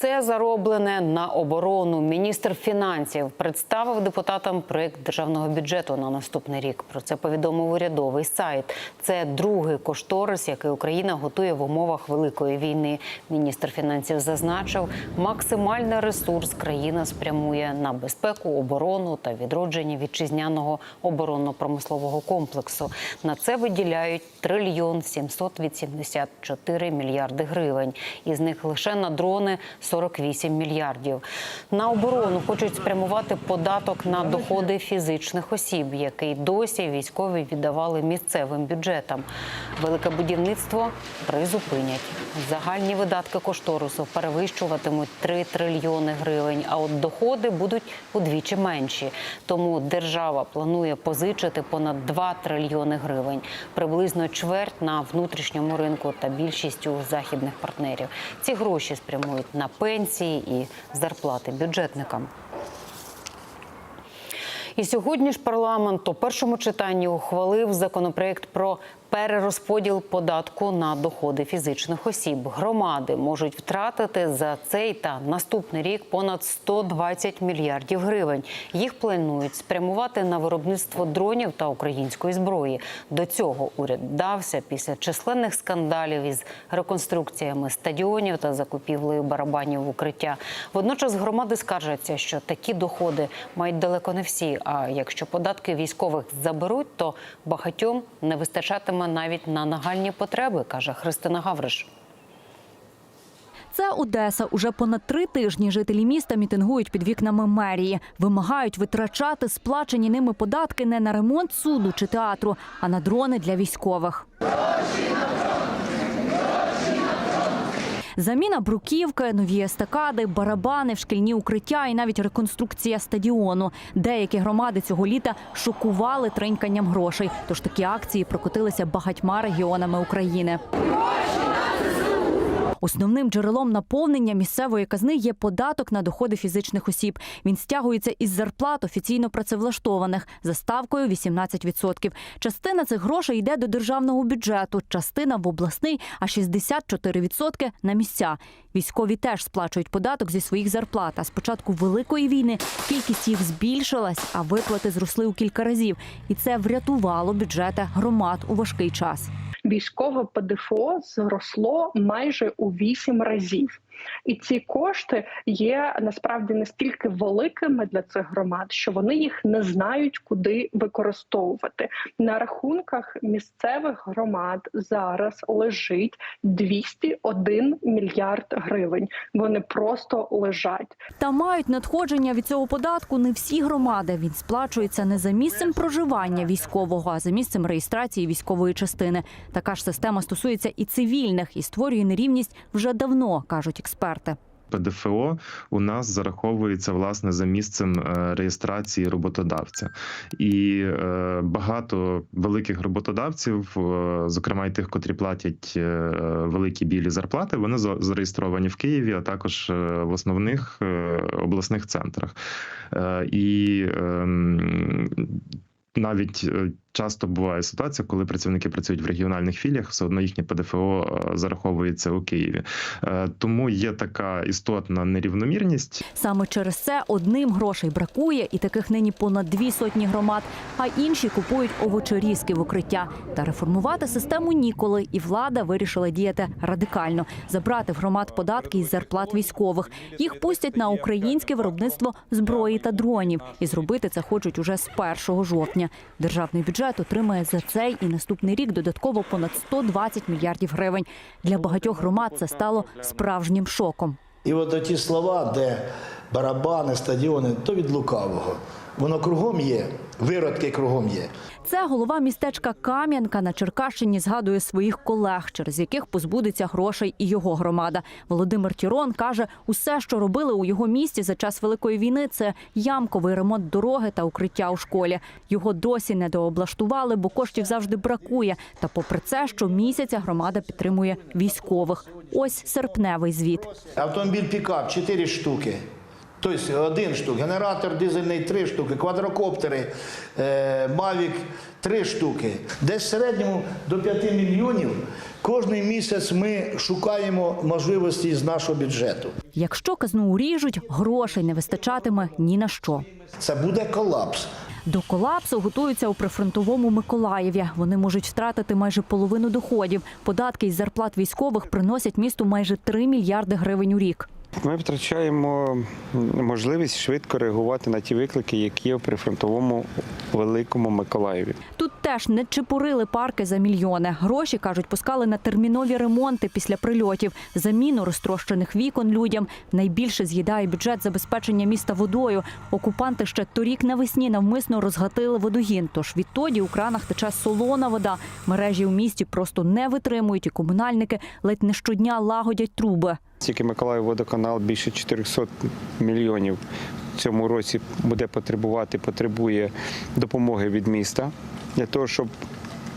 Все зароблене на оборону. Міністр фінансів представив депутатам проект державного бюджету на наступний рік. Про це повідомив урядовий сайт. Це другий кошторис, який Україна готує в умовах великої війни. Міністр фінансів зазначив, максимальний ресурс країна спрямує на безпеку, оборону та відродження вітчизняного оборонно-промислового комплексу. На це виділяють трильйон 784 мільярди гривень. Із них лише на дрони 48 мільярдів. На оборону хочуть спрямувати податок на доходи фізичних осіб, який досі військові віддавали місцевим бюджетам. Велике будівництво призупинять. Загальні видатки кошторису перевищуватимуть 3 трильйони гривень, а от доходи будуть удвічі менші. Тому держава планує позичити понад 2 трильйони гривень, приблизно чверть на внутрішньому ринку та більшість у західних партнерів. Ці гроші спрямують на пенсії і зарплати бюджетникам. І сьогодні ж парламент у першому читанні ухвалив законопроект про перерозподіл податку на доходи фізичних осіб. Громади можуть втратити за цей та наступний рік понад 120 мільярдів гривень. Їх планують спрямувати на виробництво дронів та української зброї. До цього уряд вдався після численних скандалів із реконструкціями стадіонів та закупівлею барабанів укриття. Водночас громади скаржаться, що такі доходи мають далеко не всі. А якщо податки військових заберуть, то багатьом не вистачатиме навіть на нагальні потреби, каже Христина Гавриш. Це Одеса. Уже понад три тижні жителі міста мітингують під вікнами мерії. Вимагають витрачати сплачені ними податки не на ремонт суду чи театру, а на дрони для військових. Заміна бруківки, нові естакади, барабани, в шкільні укриття і навіть реконструкція стадіону. Деякі громади цього літа шокували триньканням грошей. Тож такі акції прокотилися багатьма регіонами України. Основним джерелом наповнення місцевої казни є податок на доходи фізичних осіб. Він стягується із зарплат офіційно працевлаштованих за ставкою 18%. Частина цих грошей йде до державного бюджету, частина в обласний, а 64% – на місця. Військові теж сплачують податок зі своїх зарплат. А з початку великої війни кількість їх збільшилась, а виплати зросли у кілька разів. І це врятувало бюджети громад у важкий час. Військове ПДФО зросло майже у вісім разів. І ці кошти є насправді настільки великими для цих громад, що вони їх не знають, куди використовувати. На рахунках місцевих громад зараз лежить 201 мільярд гривень. Вони просто лежать. Та мають надходження від цього податку не всі громади. Він сплачується не за місцем проживання військового, а за місцем реєстрації військової частини. Така ж система стосується і цивільних і створює нерівність вже давно, кажуть експерти. ПДФО у нас зараховується власне за місцем е, реєстрації роботодавця, і е, багато великих роботодавців, е, зокрема й тих, котрі платять великі білі зарплати, вони зареєстровані в Києві, а також в основних обласних центрах. І ем, навіть часто буває ситуація, коли працівники працюють в регіональних філіях, все одно їхнє ПДФО е, зараховується у Києві. Е, Тому є така істотна нерівномірність. Саме через це одним грошей бракує, і таких нині понад дві сотні громад, а інші купують овочерізки в укриття. Та реформувати систему ніколи, і влада вирішила діяти радикально забрати в громад податки із зарплат військових. Їх пустять на українське виробництво зброї та дронів, і зробити це хочуть уже з 1 жовтня. Державний бюджет отримає за цей і наступний рік додатково понад 120 мільярдів гривень. Для багатьох громад це стало справжнім шоком. І от ті слова, де барабани, стадіони, то від лукавого. Воно кругом є, виродки кругом є. Це голова містечка Кам'янка на Черкащині згадує своїх колег, через яких позбудеться грошей і його громада. Володимир Тірон каже, усе, що робили у його місті за час великої війни, це ямковий ремонт дороги та укриття у школі. Його досі не дооблаштували, бо коштів завжди бракує. Та попри це, щомісяця громада підтримує військових. Ось серпневий звіт. Автомобіль пікап 4 штуки. Тобто один штук, генератор дизельний три штуки, квадрокоптери, е, Mavic три штуки. Десь в середньому до 5 мільйонів кожний місяць ми шукаємо можливості з нашого бюджету. Якщо казну уріжуть, грошей не вистачатиме ні на що. Це буде колапс. До колапсу готуються у прифронтовому Миколаєві. Вони можуть втратити майже половину доходів. Податки із зарплат військових приносять місту майже 3 мільярди гривень у рік. Ми втрачаємо можливість швидко реагувати на ті виклики, які є в прифронтовому великому Миколаєві. Тут теж не чепурили парки за мільйони. Гроші кажуть, пускали на термінові ремонти після прильотів, заміну розтрощених вікон людям. Найбільше з'їдає бюджет забезпечення міста водою. Окупанти ще торік навесні навмисно розгатили водогін. Тож відтоді у кранах тече солона вода. Мережі у місті просто не витримують, і комунальники ледь не щодня лагодять труби. Тільки Миколаїв водоканал більше 400 мільйонів в цьому році буде потребувати, потребує допомоги від міста для того, щоб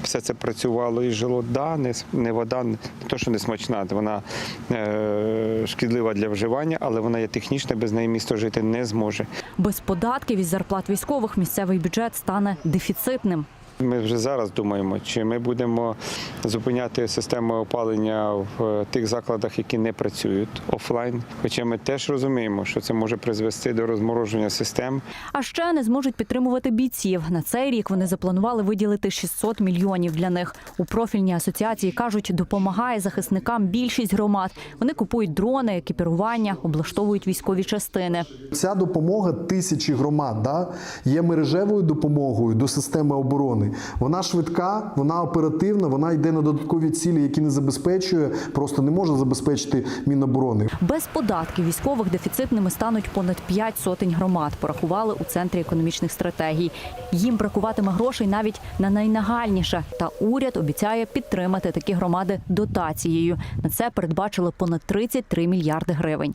все це працювало і жило. Да, не, не вода, не то, що не смачна, вона е, шкідлива для вживання, але вона є технічна, без неї місто жити не зможе. Без податків і зарплат військових місцевий бюджет стане дефіцитним. Ми вже зараз думаємо, чи ми будемо зупиняти систему опалення в тих закладах, які не працюють офлайн. Хоча ми теж розуміємо, що це може призвести до розмороження систем. А ще не зможуть підтримувати бійців. На цей рік вони запланували виділити 600 мільйонів для них. У профільній асоціації кажуть, допомагає захисникам більшість громад. Вони купують дрони, екіпірування, облаштовують військові частини. Ця допомога тисячі громад да, є мережевою допомогою до системи оборони. Вона швидка, вона оперативна, вона йде на додаткові цілі, які не забезпечує, просто не може забезпечити Міноборони. Без податків військових дефіцитними стануть понад 5 сотень громад. Порахували у центрі економічних стратегій. Їм бракуватиме грошей навіть на найнагальніше. Та уряд обіцяє підтримати такі громади дотацією. На це передбачили понад 33 мільярди гривень.